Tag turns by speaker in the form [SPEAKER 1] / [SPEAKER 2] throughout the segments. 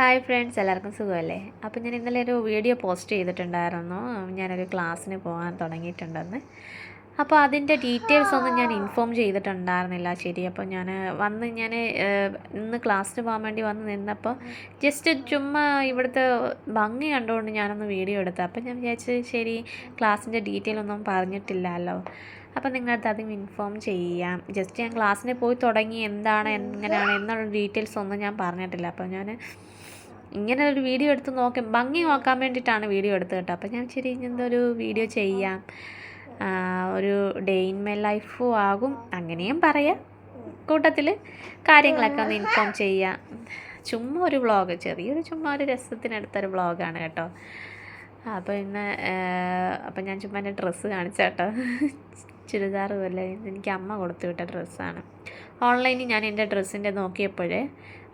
[SPEAKER 1] Hi friends എല്ലാവർക്കും സുഖമല്ലേ? അപ്പോൾ ഞാൻ ഇന്നലെ ഒരു വീഡിയോ പോസ്റ്റ് ചെയ്തിട്ടുണ്ടായിരുന്നു. ഞാനൊരു ക്ലാസ്സിന് പോകാൻ തുടങ്ങിയിട്ടുണ്ടെന്ന്. അപ്പോൾ അതിന്റെ ഡീറ്റെയിൽസ് ഒന്നും ഞാൻ ഇൻഫോം ചെയ്തിട്ടുണ്ടായിരുന്നില്ല. ശരി അപ്പോൾ ഞാൻ വന്ന് ഞാൻ ഇന്ന് ക്ലാസ്സിന് പോകാൻ വേണ്ടി വന്ന് നിന്നപ്പോൾ ജസ്റ്റ് ചുമ്മാ ഇവിടുത്തെ ഭംഗി കണ്ടുകൊണ്ട് ഞാനൊന്ന് വീഡിയോ എടുത്തു. അപ്പോൾ ഞാൻ വിചാരിച്ചു ശരി ക്ലാസ്സിന്റെ ഡീറ്റെയിൽ ഒന്നും പറഞ്ഞിട്ടില്ലല്ലോ. അപ്പോൾ നിങ്ങളടുത്ത് അതും ഇൻഫോം ചെയ്യാം. ജസ്റ്റ് ഞാൻ ക്ലാസ്സിന് പോയി തുടങ്ങി എന്താണ് എങ്ങനെയാണ് എന്നുള്ള ഡീറ്റെയിൽസ് ഒന്നും ഞാൻ പറഞ്ഞിട്ടില്ല. അപ്പോൾ ഞാൻ ഇങ്ങനെ ഒരു വീഡിയോ എടുത്ത് നോക്കി ഭംഗി നോക്കാൻ വേണ്ടിയിട്ടാണ് വീഡിയോ എടുത്തത് കേട്ടോ. അപ്പോൾ ഞാൻ ശരി ഇങ്ങനത്തെ വീഡിയോ ചെയ്യാം. ഒരു ഡേ ഇൻ മൈ ലൈഫും ആകും. അങ്ങനെയും പറയാം. കൂട്ടത്തിൽ കാര്യങ്ങളൊക്കെ ഒന്ന് ഇൻഫോം ചെയ്യാം. ചുമ്മാ ഒരു വ്ളോഗ് ചെറിയൊരു ചുമ്മാ ഒരു രസത്തിനടുത്തൊരു വ്ളോഗാണ് കേട്ടോ. അപ്പോൾ ഇന്ന് അപ്പം ഞാൻ ചുമ്മാ എന്റെ ഡ്രസ്സ് കാണിച്ചാട്ടോ. ചുരിദാർ പോലെ എനിക്ക് അമ്മ കൊടുത്തു വിട്ട ഡ്രസ്സാണ്. ഓൺലൈനിൽ ഞാൻ എന്റെ ഡ്രസ്സിന്റെ നോക്കിയപ്പോഴേ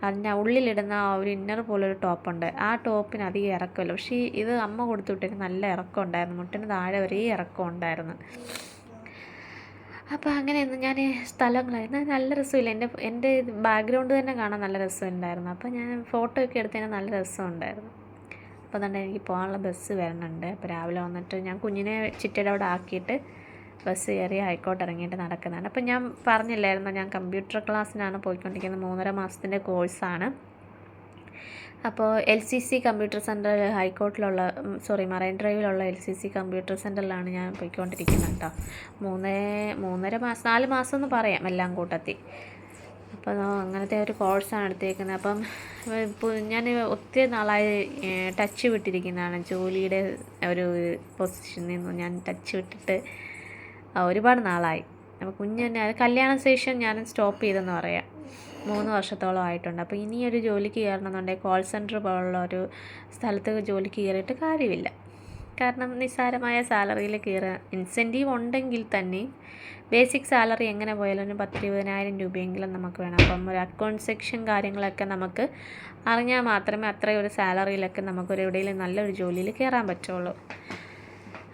[SPEAKER 1] അതിന്റെ ഉള്ളിലിടുന്ന ആ ഒരു ഇന്നർ പോലൊരു ടോപ്പുണ്ട്. ആ ടോപ്പിന് അധികം ഇറക്കമില്ല. പക്ഷേ ഇത് അമ്മ കൊടുത്തു വിട്ടേക്ക് നല്ല ഇറക്കം ഉണ്ടായിരുന്നു മുട്ടിന് താഴെ ഒരേ ഇറക്കം ഉണ്ടായിരുന്നു അപ്പോൾ അങ്ങനെയൊന്നും ഞാൻ സ്ഥലങ്ങളായിരുന്നു നല്ല രസമില്ല. എന്റെ എന്റെ ബാക്ക്ഗ്രൗണ്ട് തന്നെ കാണാൻ നല്ല രസമുണ്ടായിരുന്നു. അപ്പോൾ ഞാൻ ഫോട്ടോ ഒക്കെ എടുത്തതിന് നല്ല രസമുണ്ടായിരുന്നു. അപ്പോൾ തന്നെ എനിക്ക് പോകാനുള്ള ബസ് വരുന്നുണ്ട് അപ്പോൾ രാവിലെ വന്നിട്ട് ഞാൻ കുഞ്ഞിനെ ചിറ്റയുടെ അവിടെ ആക്കിയിട്ട് ബസ് കയറി ഹൈക്കോട്ട് ഇറങ്ങിയിട്ട് നടക്കുന്നതാണ്. അപ്പം ഞാൻ പറഞ്ഞില്ലായിരുന്നു ഞാൻ കമ്പ്യൂട്ടർ ക്ലാസ്സിനാണ് പോയിക്കൊണ്ടിരിക്കുന്നത് മൂന്നര മാസത്തിന്റെ കോഴ്സാണ്. അപ്പോൾ L C C computer centre ഹൈക്കോർട്ടിലുള്ള sorry marine ഡ്രൈവിലുള്ള എൽ സി സി കമ്പ്യൂട്ടർ സെന്ററിലാണ് ഞാൻ പോയിക്കൊണ്ടിരിക്കുന്നത് കേട്ടോ. മൂന്നേ മൂന്നര മാസം നാല് മാസം എന്ന് പറയാം എല്ലാം കൂട്ടത്തിൽ അപ്പോൾ അങ്ങനത്തെ ഒരു കോഴ്സാണ് എടുത്തേക്കുന്നത്. അപ്പം ഞാൻ ഒത്തിരി നാളായി ടച്ച് വിട്ടിരിക്കുന്നതാണ്. ജോലിയുടെ ഒരു പൊസിഷനിൽ നിന്ന് ഞാൻ ടച്ച് വിട്ടിട്ട് ഒരുപാട് നാളായി. അപ്പോൾ കുഞ്ഞ് തന്നെ അത് കല്യാണ ശേഷം ഞാൻ സ്റ്റോപ്പ് ചെയ്തെന്ന് പറയാം. മൂന്ന് വർഷത്തോളം ആയിട്ടുണ്ട്. അപ്പോൾ ഇനി ഒരു ജോലിക്ക് കയറണമെന്നുണ്ടെങ്കിൽ കോൾ സെന്റർ പോലുള്ള ഒരു സ്ഥലത്ത് ജോലിക്ക് കയറിയിട്ട് കാര്യമില്ല. കാരണം നിസ്സാരമായ സാലറിയിൽ കയറുക ഇൻസെന്റീവ് ഉണ്ടെങ്കിൽ തന്നെ ബേസിക് സാലറി എങ്ങനെ പോയാലും ഒരു പത്ത് ഇരുപതിനായിരം രൂപയെങ്കിലും നമുക്ക് വേണം. അപ്പം ഒരു അക്കൗണ്ട് സെക്ഷൻ കാര്യങ്ങളൊക്കെ നമുക്ക് അറിഞ്ഞാൽ മാത്രമേ അത്രയും ഒരു സാലറിയിലൊക്കെ നമുക്കൊരു എവിടെയെങ്കിലും നല്ലൊരു ജോലിയിൽ കയറാൻ പറ്റുള്ളൂ.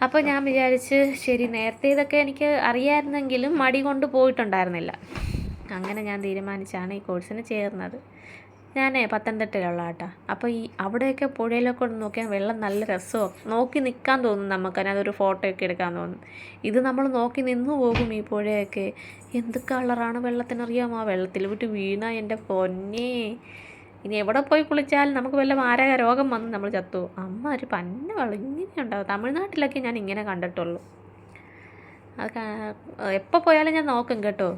[SPEAKER 1] അപ്പോൾ ഞാൻ വിചാരിച്ച് ശരി നേരത്തെ ഇതൊക്കെ എനിക്ക് അറിയാമായിരുന്നെങ്കിലും മടി കൊണ്ട് പോയിട്ടുണ്ടായിരുന്നില്ല. അങ്ങനെ ഞാൻ തീരുമാനിച്ചാണ് ഈ കോഴ്സിന് ചേർന്നത്. ഞാൻ പത്തനംതിട്ടയിലുള്ള കേട്ടോ അപ്പോൾ ഈ അവിടെയൊക്കെ പുഴയിലൊക്കെ ഒന്ന് നോക്കിയാൽ വെള്ളം നല്ല രസമാണ് നോക്കി നിൽക്കാൻ തോന്നും നമുക്ക് അതിനകത്തൊരു ഫോട്ടോയൊക്കെ എടുക്കാൻ തോന്നും. ഇത് നമ്മൾ നോക്കി നിന്നു പോകും ഈ പുഴയൊക്കെ. എന്ത് കളറാണ് വെള്ളത്തിനറിയാമോ ആ വെള്ളത്തിൽ വിട്ട് വീണ എന്റെ പൊന്നേ. ഇനി എവിടെ പോയി കുളിച്ചാൽ നമുക്ക് വല്ല മാരക രോഗം വന്ന് നമ്മൾ ചത്തു. അമ്മ ഒരു പന്ന വെള്ളം തമിഴ്നാട്ടിലൊക്കെ ഞാൻ ഇങ്ങനെ കണ്ടിട്ടുള്ളൂ. അത് എപ്പോൾ പോയാലും ഞാൻ നോക്കും കേട്ടോ.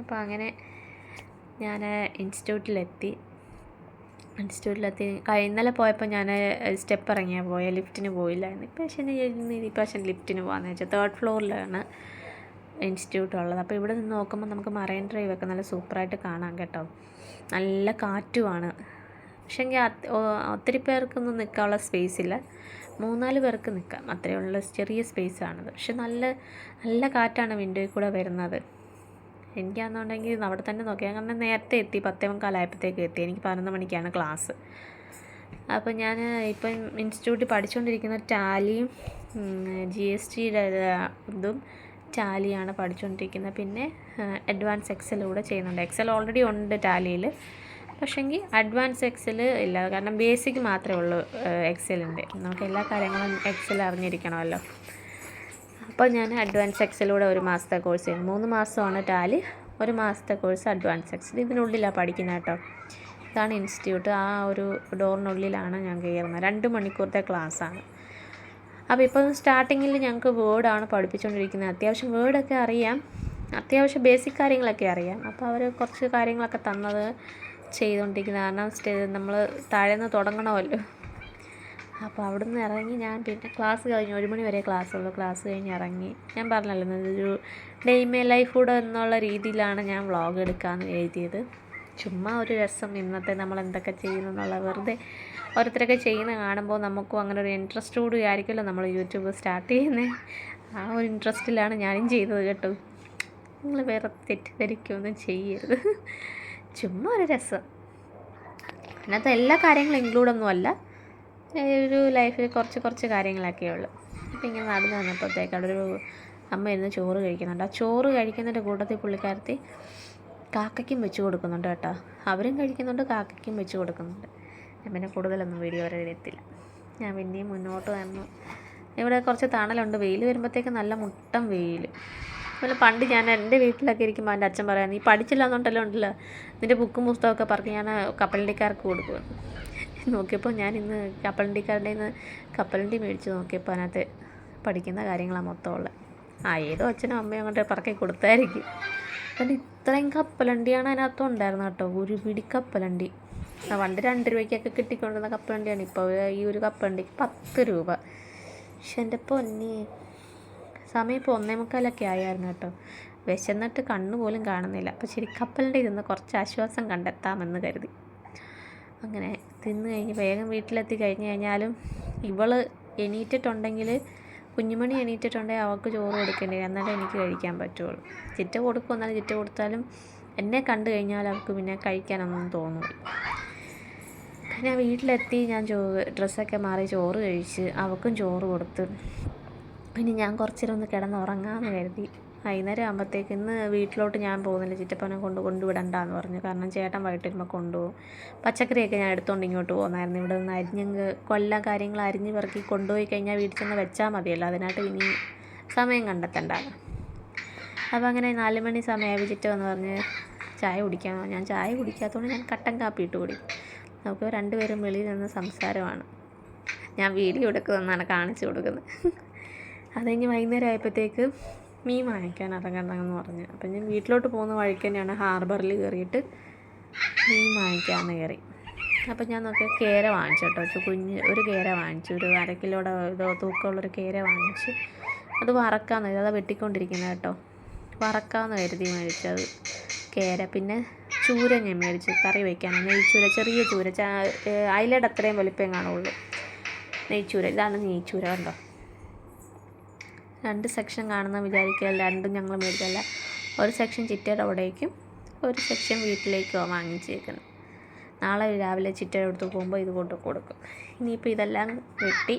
[SPEAKER 1] അപ്പോൾ അങ്ങനെ ഞാൻ ഇൻസ്റ്റിറ്റ്യൂട്ടിലെത്തി. ഇൻസ്റ്റിറ്റ്യൂട്ടിലെത്തി. ഇന്നലെ പോയപ്പോൾ ഞാൻ സ്റ്റെപ്പ് ഇറങ്ങിയാൽ പോയ. ലിഫ്റ്റിന് പോയില്ലായിരുന്നു. ഇപ്പം പക്ഷേ ഇപ്രാവശ്യം ലിഫ്റ്റിന് പോകാമെന്ന് വെച്ചാൽ തേർഡ് ഫ്ലോറിലാണ്. ഇൻസ്റ്റിറ്റ്യൂട്ട് ഉള്ളത് അപ്പോൾ ഇവിടെ നിന്ന് നോക്കുമ്പോൾ നമുക്ക് മറൈൻ ഡ്രൈവ് ഒക്കെ നല്ല സൂപ്പറായിട്ട് കാണാം കേട്ടോ. നല്ല കാറ്റുമാണ്. പക്ഷേങ്കിൽ ഒത്തിരി പേർക്കൊന്നും നിൽക്കാനുള്ള സ്പേസ് ഇല്ല. മൂന്നാൽ പേർക്ക് നിൽക്കാം. അത്രയുള്ള ചെറിയ സ്പേസാണത് പക്ഷെ നല്ല നല്ല കാറ്റാണ് വിൻഡോയിൽ കൂടെ വരുന്നത്. എനിക്കാണെന്നുണ്ടെങ്കിൽ അവിടെ തന്നെ നോക്കിയാൽ കാരണം നേരത്തെ എത്തി. പത്തേ മുക്കാലായപ്പോഴത്തേക്ക് എത്തി. എനിക്ക് പതിനൊന്ന് മണിക്കാണ് ക്ലാസ്. അപ്പോൾ ഞാൻ ഇപ്പം ഇൻസ്റ്റിറ്റ്യൂട്ടിൽ പഠിച്ചുകൊണ്ടിരിക്കുന്ന ടാലിയും ജി എസ് ടിയുടെ ഇതും ടാലിയാണ് പഠിച്ചുകൊണ്ടിരിക്കുന്നത്. പിന്നെ അഡ്വാൻസ് എക്സലൂടെ ചെയ്യുന്നുണ്ട്. എക്സൽ ഓൾറെഡി ഉണ്ട് ടാലിയിൽ. പക്ഷേങ്കിൽ അഡ്വാൻസ് എക്സൽ ഇല്ല. കാരണം ബേസിക് മാത്രമേ ഉള്ളൂ എക്സലിന്റെ നമുക്ക് എല്ലാ കാര്യങ്ങളും എക്സൽ അറിഞ്ഞിരിക്കണമല്ലോ. അപ്പോൾ ഞാൻ അഡ്വാൻസ് എക്സലൂടെ ഒരു മാസത്തെ കോഴ്സ് ചെയ്യും മൂന്ന് മാസമാണ് ടാലി. ഒരു മാസത്തെ കോഴ്സ് അഡ്വാൻസ് എക്സൽ ഇതിനുള്ളിലാണ് പഠിക്കുന്നത് കേട്ടോ. ഇതാണ് ഇൻസ്റ്റിറ്റ്യൂട്ട് ആ ഒരു ഡോറിനുള്ളിലാണ് ഞാൻ കയറുന്നത്. രണ്ട് മണിക്കൂറത്തെ ക്ലാസ്സാണ് അപ്പോൾ ഇപ്പം സ്റ്റാർട്ടിങ്ങിൽ ഞങ്ങൾക്ക് വേർഡാണ് പഠിപ്പിച്ചുകൊണ്ടിരിക്കുന്നത് അത്യാവശ്യം വേർഡൊക്കെ അറിയാം. അത്യാവശ്യം ബേസിക് കാര്യങ്ങളൊക്കെ അറിയാം. അപ്പോൾ അവർ കുറച്ച് കാര്യങ്ങളൊക്കെ തന്നത് ചെയ്തുകൊണ്ടിരിക്കുന്നത് കാരണം സ്റ്റേ നമ്മൾ താഴേന്ന് തുടങ്ങണമല്ലോ. അപ്പോൾ അവിടെ നിന്ന് ഇറങ്ങി ഞാൻ പിന്നെ ക്ലാസ് കഴിഞ്ഞ് ഒരു മണി വരെ ക്ലാസ് ഉള്ളൂ. ക്ലാസ് കഴിഞ്ഞ് ഇറങ്ങി. ഞാൻ പറഞ്ഞല്ലോ ഇതൊരു ഡേ മേ ലൈഫ് കൂടെ എന്നുള്ള രീതിയിലാണ് ഞാൻ വ്ളോഗ് എടുക്കാമെന്ന് എഴുതിയത്. ചുമ്മാ ഒരു രസം ഇന്നത്തെ നമ്മൾ എന്തൊക്കെ ചെയ്യുന്നു എന്നുള്ള വെറുതെ ഓരോരുത്തരൊക്കെ ചെയ്യുന്ന കാണുമ്പോൾ നമുക്കും അങ്ങനെ ഒരു ഇൻട്രസ്റ്റ് കൂടി ആയിരിക്കുമല്ലോ നമ്മൾ യൂട്യൂബ് സ്റ്റാർട്ട് ചെയ്യുന്നത് ആ ഒരു ഇൻട്രസ്റ്റിലാണ് ഞാനും ചെയ്തത് കേട്ടോ. നിങ്ങൾ വേറെ തെറ്റിദ്ധരിക്കുകയൊന്നും ചെയ്യരുത്. ചുമ്മാ ഒരു രസം. അതിനകത്ത് എല്ലാ കാര്യങ്ങളും ഇൻക്ലൂഡൊന്നും അല്ല. ഒരു ലൈഫിൽ കുറച്ച് കുറച്ച് കാര്യങ്ങളൊക്കെ ഉള്ളൂ. അപ്പോൾ ഇങ്ങനെ നടന്നു വന്നപ്പോഴത്തേക്ക് അവിടെ ഒരു അമ്മ ഇരുന്ന് ചോറ് കഴിക്കുന്നുണ്ട്. ആ ചോറ് കഴിക്കുന്നതിന്റെ കൂട്ടത്തിൽ പുള്ളിക്കാരത്തി കാക്കയ്ക്കും വെച്ച് കൊടുക്കുന്നുണ്ട് കേട്ടോ. അവരും കഴിക്കുന്നുണ്ട് കാക്കയ്ക്കും വെച്ച് കൊടുക്കുന്നുണ്ട്. ഞാൻ പിന്നെ കൂടുതലൊന്നും വീഡിയോ വരെ എത്തില്ല ഞാൻ പിന്നെയും മുന്നോട്ട് വന്നു ഇവിടെ കുറച്ച് തണലുണ്ട്. വെയിൽ വരുമ്പോഴത്തേക്ക് നല്ല മുട്ടം വെയിൽ അതുപോലെ പണ്ട് ഞാൻ എന്റെ വീട്ടിലൊക്കെ ഇരിക്കുമ്പോൾ എന്റെ അച്ഛൻ പറയാൻ നീ പഠിച്ചില്ല എന്നുണ്ടല്ലോ ഉണ്ടല്ലോ. നിന്റെ ബുക്കും പുസ്തകമൊക്കെ പറഞ്ഞ് ഞാൻ കപ്പലണ്ടിക്കാർക്ക് കൊടുക്കും നോക്കിയപ്പോൾ ഞാൻ ഇന്ന് കപ്പലണ്ടിക്കാരുടെ നിന്ന് കപ്പലണ്ടി മേടിച്ച് നോക്കിയപ്പോൾ അതിനകത്ത് പഠിക്കുന്ന കാര്യങ്ങളാണ് മൊത്തം ഉള്ളത്. ആ ഏതോ അച്ഛനും അമ്മയും അങ്ങോട്ട് പറക്കി കൊടുത്തായിരിക്കും. അപ്പം ഇത്രയും കപ്പലണ്ടിയാണ് അതിനകത്ത് ഉണ്ടായിരുന്നത് കേട്ടോ. ഒരു പിടി കപ്പലണ്ടി. പണ്ട് രണ്ട് രൂപയ്ക്കൊക്കെ കിട്ടിക്കൊണ്ടിരുന്ന കപ്പലണ്ടിയാണ്. ഇപ്പോൾ ഈ ഒരു കപ്പലണ്ടിക്ക് പത്ത് രൂപ. പക്ഷെ എന്റെ പൊന്നി. സമയം ഇപ്പോൾ ഒന്നേ മുക്കാലൊക്കെ ആയായിരുന്നു കേട്ടോ. വിശന്നിട്ട് കണ്ണു പോലും കാണുന്നില്ല. അപ്പോൾ ശരി കപ്പലിന്റെ ഇരുന്ന് കുറച്ച് ആശ്വാസം കണ്ടെത്താമെന്ന് കരുതി. അങ്ങനെ തിന്ന് കഴിഞ്ഞ് വേഗം വീട്ടിലെത്തി കഴിഞ്ഞ് കഴിഞ്ഞാലും ഇവൾ എണീറ്റിട്ടുണ്ടെങ്കിൽ കുഞ്ഞുമണി എണീറ്റിട്ടുണ്ടെങ്കിൽ അവൾക്ക് ചോറ് കൊടുക്കേണ്ടി വരും. എന്നാലേ എനിക്ക് കഴിക്കാൻ പറ്റുള്ളൂ. ചിറ്റ കൊടുക്കും. എന്നാലും ചിറ്റ കൊടുത്താലും എന്നെ കണ്ടു കഴിഞ്ഞാൽ അവൾക്ക് പിന്നെ കഴിക്കാനൊന്നും തോന്നില്ല പിന്നെ വീട്ടിലെത്തി. ഞാൻ ചോ ഡ്രസ്സൊക്കെ മാറി ചോറ് കഴിച്ച് അവൾക്കും ചോറ് കൊടുത്ത്. പിന്നെ ഞാൻ കുറച്ചേരം ഒന്ന് കിടന്ന് ഉറങ്ങാമെന്ന് കരുതി. വൈകുന്നേരം ആകുമ്പോഴത്തേക്ക് ഇന്ന് വീട്ടിലോട്ട് ഞാൻ പോകുന്നില്ല. ചിറ്റപ്പനെ കൊണ്ട് കൊണ്ടുവിടണ്ടെന്ന് പറഞ്ഞു. കാരണം ചേട്ടൻ വൈകിട്ട് വരുമ്പോൾ കൊണ്ടുപോകും. പച്ചക്കറിയൊക്കെ ഞാൻ എടുത്തുകൊണ്ട് ഇങ്ങോട്ട് പോകുന്നായിരുന്നു. ഇവിടെ നിന്ന് അരിഞ്ഞ് കൊല്ല കാര്യങ്ങൾ അരിഞ്ഞ് പെറുക്കി കൊണ്ടുപോയി കഴിഞ്ഞാൽ വീട്ടിൽ ചെന്ന് വെച്ചാൽ മതിയല്ലോ. അതിനായിട്ട് ഇനി സമയം കണ്ടെത്തേണ്ട. അപ്പോൾ അങ്ങനെ നാല് മണി സമയമായി ചിറ്റ എന്ന് പറഞ്ഞ് ചായ കുടിക്കാൻ ഞാൻ ചായ കുടിക്കാത്തതുകൊണ്ട് ഞാൻ കട്ടൻ കാപ്പി ഇട്ട് കുടിക്കും നമുക്ക് രണ്ടുപേരും വെളിയിൽ നിന്ന് സംസാരമാണ്. ഞാൻ വീഡിയോ എടുക്കുന്നതെന്നാണ് കാണിച്ചു കൊടുക്കുന്നത്. അത് കഴിഞ്ഞ് വൈകുന്നേരം ആയപ്പോഴത്തേക്ക് മീൻ വാങ്ങിക്കാൻ ഇറങ്ങണമെന്ന് പറഞ്ഞ്. അപ്പം ഞാൻ വീട്ടിലോട്ട് പോകുന്ന വഴിക്ക് തന്നെയാണ് ഹാർബറിൽ കയറിയിട്ട് മീൻ വാങ്ങിക്കാമെന്ന് കയറി. അപ്പം ഞാൻ നോക്കിയ കേര വാങ്ങിച്ചു കേട്ടോ. കുഞ്ഞ് ഒരു കേര വാങ്ങിച്ചു. ഒരു അര കിലോയുടെ ഇതോ തൂക്കമുള്ളൊരു കേര വാങ്ങിച്ച് അത് വറക്കാമെന്ന് കരുതി. അത് വെട്ടിക്കൊണ്ടിരിക്കുന്നത് കേട്ടോ. വറക്കാമെന്ന് കരുതി അത് കേര. പിന്നെ ചൂര ഞാൻ മേടിച്ചു കറി വയ്ക്കാൻ നെയ്ച്ചൂര ചെറിയ ചൂര. അയിലയുടെ അത്രയും വലിപ്പം കാണുള്ളൂ. നെയ്ച്ചൂര. ഇതാണ് നെയ്ച്ചൂര കണ്ടോ? രണ്ട് സെക്ഷൻ കാണുന്ന വിചാരിക്കുക രണ്ടും ഞങ്ങൾ മേടിക്കല്ല. ഒരു സെക്ഷൻ ചിറ്റയുടെ അവിടേക്കും ഒരു സെക്ഷൻ വീട്ടിലേക്കോ വാങ്ങിച്ചേക്കുന്നത് നാളെ രാവിലെ ചിറ്റയുടെ അടുത്ത് പോകുമ്പോൾ ഇത് കൊണ്ട് കൊടുക്കും. ഇനിയിപ്പോൾ ഇതെല്ലാം വെട്ടി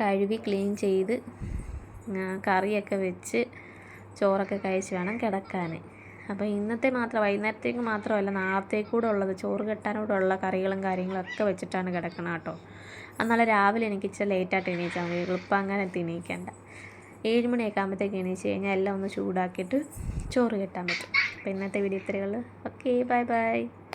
[SPEAKER 1] കഴുകി ക്ലീൻ ചെയ്ത് കറിയൊക്കെ വെച്ച് ചോറൊക്കെ കഴിച്ച് വേണം കിടക്കാൻ അപ്പോൾ ഇന്നത്തെ മാത്രം വൈകുന്നേരത്തേക്ക് മാത്രമല്ല നാളത്തേക്കൂടെ ഉള്ളത് ചോറ് കെട്ടാനൂടെ ഉള്ള കറികളും കാര്യങ്ങളൊക്കെ വെച്ചിട്ടാണ് കിടക്കണം കേട്ടോ. എന്നാൽ രാവിലെ എനിക്ക് ഇച്ചിരി ലേറ്റായിട്ട് എണീച്ചാൽ മതി എളുപ്പം അങ്ങനെ എണീക്കേണ്ട ഏഴ് മണിയൊക്കെ ആകുമ്പോഴത്തേക്ക് എണീച്ച് കഴിഞ്ഞാൽ എല്ലാം ഒന്ന് ചൂടാക്കിയിട്ട് ചോറ് കെട്ടാൻ പറ്റും. അപ്പോൾ ഇന്നത്തെ വീഡിയോ ഇത്രയേ ഉള്ളൂ. Okay bye bye